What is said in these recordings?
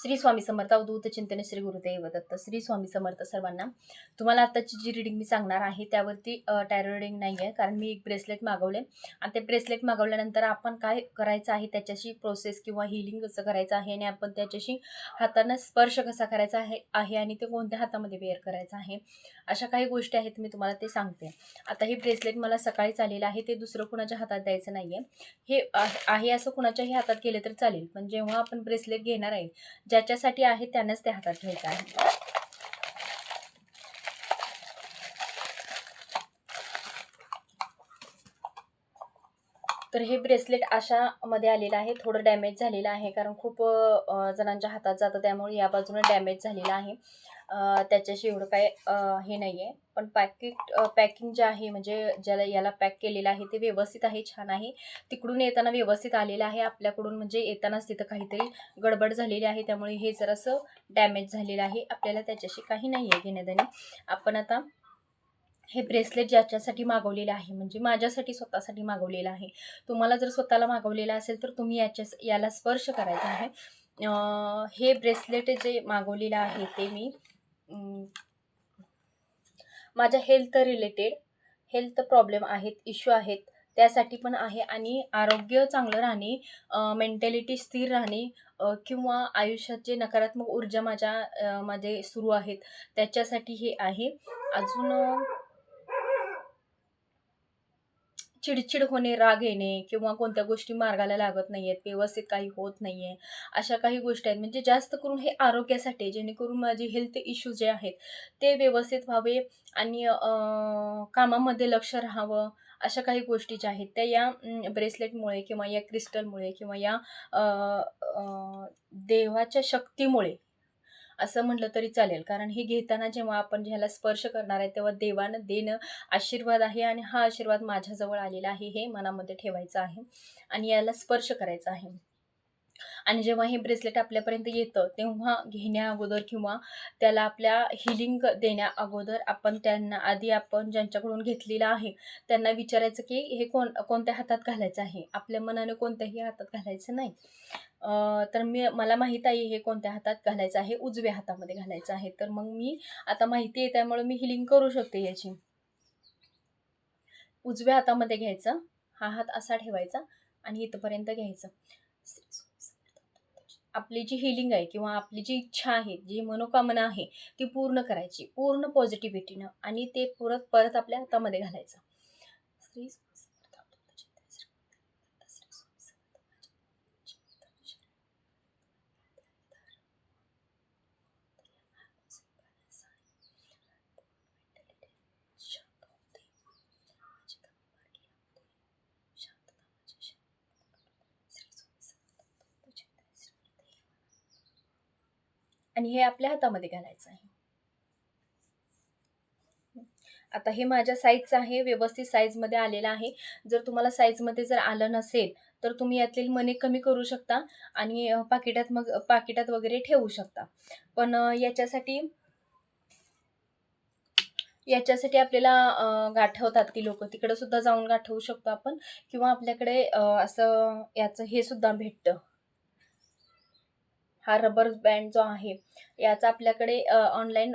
श्री स्वामी समर्थ अवधूत चिंतन श्री गुरुदेव दत्त श्री स्वामी समर्थ सर्वांना. तुम्हाला आताची जी रिडिंग मी सांगणार आहे त्यावरती टॅरो रिडिंग नाही आहे कारण मी एक ब्रेसलेट मागवले आणि ते ब्रेसलेट मागवल्यानंतर आपण काय करायचं आहे त्याच्याशी प्रोसेस किंवा हिलिंग कसं करायचं आहे आणि आपण त्याच्याशी हातानं स्पर्श कसा करायचा आहे आहे आणि ते कोणत्या हातामध्ये वेअर करायचं आहे अशा काही गोष्टी आहेत मी तुम्हाला ते सांगते. आता हे ब्रेसलेट मला सकाळी आलेलं आहे ते दुसरं कुणाच्या हातात द्यायचं नाही आहे हे आहे- आहे असं कुणाच्याही हातात केलं तर चालेल पण जेव्हा आपण ब्रेसलेट घेणार आहे ज्याच्यासाठी आहे त्यानंच ते हातात घ्यायचं आहे. तर हे ब्रेसलेट अशामध्ये आलेलं आहे. थोडं डॅमेज झालेलं आहे कारण खूप जणांच्या हातात जातं त्यामुळे या बाजूने डॅमेज झालेलं आहे. त्याच्याशी एवढं काय हे नाही आहे पण पॅकेट पॅकिंग जे आहे म्हणजे ज्याला याला पॅक केलेलं आहे ते व्यवस्थित आहे छान आहे. तिकडून येताना व्यवस्थित आलेलं आहे. आपल्याकडून म्हणजे येतानाच तिथं काहीतरी गडबड झालेली आहे. त्यामुळे हे जरासं डॅमेज झालेलं आहे. आपल्याला त्याच्याशी काही नाही आहे घेण्यादेणे आपण आता हे ब्रेसलेट ज्याच्यासाठी मागवलेलं आहे म्हणजे माझ्यासाठी स्वतःसाठी मागवलेलं आहे. तुम्हाला जर स्वतःला मागवलेलं असेल तर तुम्ही याच्या याला स्पर्श करायचा आहे. हे ब्रेसलेट जे मागवलेलं आहे ते मी माझ्या हेल्थ रिलेटेड हेल्थ प्रॉब्लेम आहेत इश्यू आहेत त्यासाठी पण आहे. आणि आरोग्य चांगलं राहणे मेंटॅलिटी स्थिर राहणे किंवा आयुष्यात जे नकारात्मक ऊर्जा माझ्या माझे सुरू आहेत त्याच्यासाठी हे आहे. अजून चिडचिड होणे राग येणे किंवा कोणत्या गोष्टी मार्गाला लागत नाही आहेत व्यवस्थित काही होत नाही आहे अशा काही गोष्टी आहेत. म्हणजे जास्त करून हे आरोग्यासाठी जेणेकरून माझे हेल्थ इश्यू जे आहेत ते व्यवस्थित व्हावे आणि कामामध्ये लक्ष राहावं अशा काही गोष्टी ज्या आहेत त्या या ब्रेसलेटमुळे किंवा या क्रिस्टलमुळे किंवा या देवाच्या शक्तीमुळे असं म्हटलं तरी चालेल. कारण हे घेताना जेव्हा आपण ह्याला स्पर्श करणार आहे तेव्हा देवानं देणं आशीर्वाद आहे आणि हा आशीर्वाद माझ्याजवळ आलेला आहे हे मनामध्ये ठेवायचं आहे आणि याला स्पर्श करायचा आहे. आणि जेव्हा हे ब्रेसलेट आपल्यापर्यंत येतं तेव्हा घेण्या अगोदर किंवा त्याला आपल्या हिलिंग देण्या अगोदर आपण त्यांना आधी आपण ज्यांच्याकडून घेतलेलं आहे त्यांना विचारायचं की हे कोण कोणत्या हातात घालायचं आहे? आपल्या मनाने कोणत्याही हातात घालायचं नाही. तर मी मला माहीत आहे हे कोणत्या हातात घालायचं आहे? उजव्या हातामध्ये घालायचं आहे. तर मग मी आता माहिती आहे त्यामुळे मी हिलिंग करू शकते याची. उजव्या हातामध्ये घ्यायचं. हा हात असा ठेवायचा आणि इथपर्यंत घ्यायचं. आपली जी हिलिंग आहे किंवा आपली जी इच्छा आहे जी मनोकामना आहे ती पूर्ण करायची. पूर्ण पॉझिटिव्हिटीनं आणि ते परत परत आपल्या हातामध्ये घालायचं श्री स्वामी समर्थ अवधूत चिंतन श्री गुरुदेव दत्त श्री स्वामी समर्थ माझ्या चिंतन शांत होते माझी कामवारी होते शांतता माझ्या शरीरात. श्री स्वामी समर्थ अवधूत चिंतन श्री गुरुदेव. आणि हे आपल्या हातामध्ये घालायचं आहे. आता हे माझ्या साईजचं आहे व्यवस्थित साईजमध्ये आलेलं आहे. जर तुम्हाला साईजमध्ये जर आलं नसेल तर तुम्ही यातील मने कमी करू शकता आणि पाकिटात मग पाकिटात वगैरे ठेवू शकता. पण याच्यासाठी याच्यासाठी आपल्याला गाठवतात ती लोक. तिकडे सुद्धा जाऊन गाठवू शकतो आपण. किंवा आपल्याकडे असं याचं हे सुद्धा भेटतं. हा रबर बँड जो आहे याचा आपल्याकडे ऑनलाईन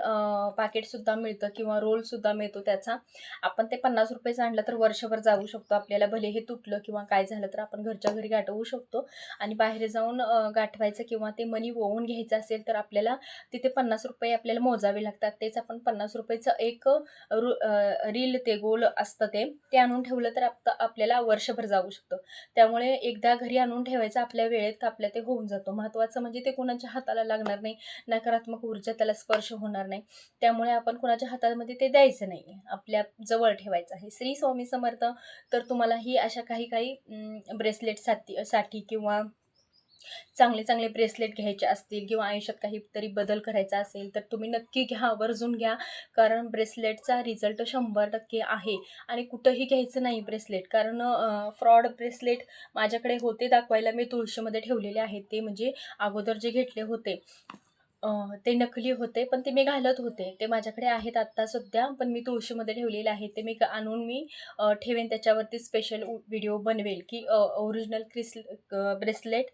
पाकिटसुद्धा मिळतं किंवा रोलसुद्धा मिळतो त्याचा. आपण ते पन्नास रुपयेचं आणलं तर वर्षभर जाऊ शकतो आपल्याला भले हे तुटलं किंवा काय झालं तर आपण घरच्या घरी गाठवू शकतो. आणि बाहेर जाऊन गाठवायचं किंवा ते मनी वळून घ्यायचं असेल तर आपल्याला तिथे पन्नास रुपये आपल्याला मोजावे लागतात. तेच आपण पन्नास रुपयेचं एक रु रील ते गोल असतं ते ते आणून ठेवलं तर आप आपल्याला वर्षभर जाऊ शकतं. त्यामुळे एकदा घरी आणून ठेवायचं आपल्या वेळेत आपल्या ते होऊन जातो. महत्त्वाचं म्हणजे ते कोणाच्या हाताला लागणार नाही नकारात्मक ऊर्जा त्याला स्पर्श होणार नाही. त्यामुळे आपण कोणाच्या हातामध्ये ते द्यायचं नाही आपल्या जवळ ठेवायचं आहे. श्री स्वामी समर्थ तर तुम्हाला ही अशा काही काही ब्रेसलेटसाठी साठी किंवा चांगले चांगले ब्रेसलेट घ्यायचे असतील किंवा आयुष्यात काहीतरी बदल करायचा असेल तर तुम्ही नक्की घ्या आवर्जून घ्या. कारण ब्रेसलेटचा रिझल्ट शंभर टक्के आहे आणि कुठंही घ्यायचं नाही ब्रेसलेट. कारण फ्रॉड ब्रेसलेट माझ्याकडे होते दाखवायला मी तुळशीमध्ये ठेवलेले आहेत ते म्हणजे अगोदर जे घेतले होते ते नकली होते पण ते मी घालत होते. ते माझ्याकडे आहेत आत्ता सध्या पण मी तुळशीमध्ये ठेवलेले आहेत. ते मी आणून मी ठेवेन. त्याच्यावरती स्पेशल व्हिडिओ बनवेल की ओरिजिनल क्रिस ब्रेसलेट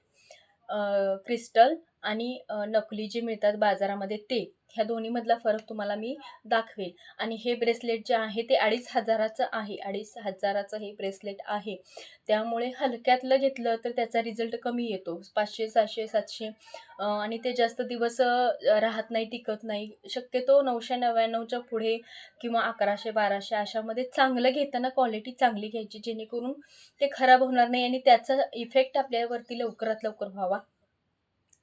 क्रिस्टल आणि नकली जे मिळतात बाजारामध्ये ते. ह्या दोन्हीमधला फरक तुम्हाला मी दाखवेल. आणि हे ब्रेसलेट जे आहे ते अडीच हजाराचं आहे. अडीच हजाराचं हे ब्रेसलेट आहे. त्यामुळे हलक्यातलं घेतलं तर त्याचा रिझल्ट कमी येतो. पाचशे सहाशे सातशे आणि ते जास्त दिवस राहत नाही टिकत नाही. शक्यतो नऊशे नव्याण्णवच्या पुढे किंवा अकराशे बाराशे अशामध्ये चांगलं घेताना क्वालिटी चांगली घ्यायची जेणेकरून ते खराब होणार नाही आणि त्याचा इफेक्ट आपल्यावरती लवकरात लवकर व्हावा.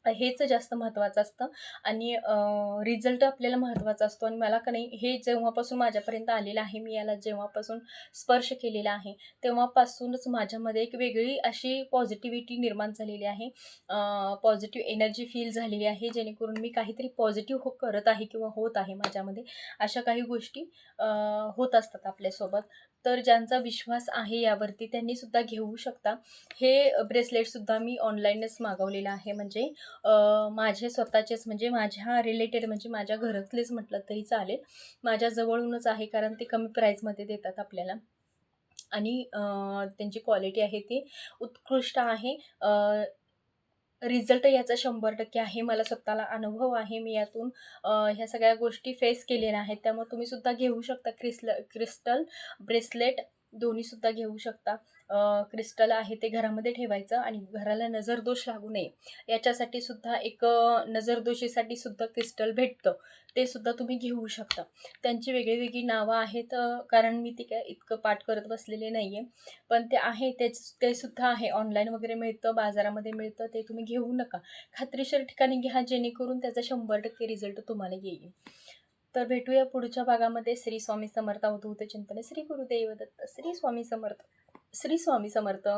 हेच जास्त महत्त्वाचं असतं. आणि रिझल्ट आपल्याला महत्त्वाचा असतो. आणि मला का नाही हे जेव्हापासून माझ्यापर्यंत आलेलं आहे मी याला जेव्हापासून स्पर्श केलेला आहे तेव्हापासूनच माझ्यामध्ये एक वेगळी अशी पॉझिटिव्हिटी निर्माण झालेली आहे. पॉझिटिव्ह एनर्जी फील झालेली आहे जेणेकरून मी काहीतरी पॉझिटिव्ह हो करत आहे किंवा होत आहे माझ्यामध्ये अशा काही गोष्टी होत असतात आपल्यासोबत. तर ज्यांचा विश्वास आहे यावरती त्यांनी सुद्धा घेऊ शकता. हे ब्रेसलेटसुद्धा मी ऑनलाईनच मागवलेलं आहे. म्हणजे माझे स्वतःचेच म्हणजे माझ्या रिलेटेड म्हणजे माझ्या घरातलेच म्हटलं तरी चालेल. माझ्या जवळूनच आहे कारण ते कमी प्राईजमध्ये देतात आपल्याला. आणि त्यांची क्वालिटी आहे ती उत्कृष्ट आहे. रिझल्ट याचा शंभर टक्के आहे. मला स्वतःला अनुभव आहे. मी यातून ह्या सगळ्या गोष्टी फेस केलेल्या आहेत. त्यामुळे तुम्हीसुद्धा घेऊ शकता क्रिस्ल क्रिस्टल ब्रेसलेट दोन्हीसुद्धा घेऊ शकता. क्रिस्टल आहे ते घरामध्ये ठेवायचं आणि घराला नजरदोष लागू नये. याच्यासाठी सुद्धा एक नजरदोषीसाठी सुद्धा क्रिस्टल भेटतं. ते सुद्धा तुम्ही घेऊ शकता. त्यांची वेगळी वेगळी नावं आहेत कारण मी ती काय इतकं पाठ करत बसलेले नाही आहे पण ते आहे तेच ते सुद्धा आहे. ऑनलाईन वगैरे मिळतं बाजारामध्ये मिळतं ते तुम्ही घेऊ नका. खात्रीशीर ठिकाणी घ्या जेणेकरून त्याचा शंभर टक्के रिझल्ट तुम्हाला येईल. तर भेटूया पुढच्या भागामध्ये. श्री स्वामी समर्थ अवधूत चिंतन श्री गुरुदेव दत्त श्री स्वामी समर्थ श्री स्वामी समर्थ.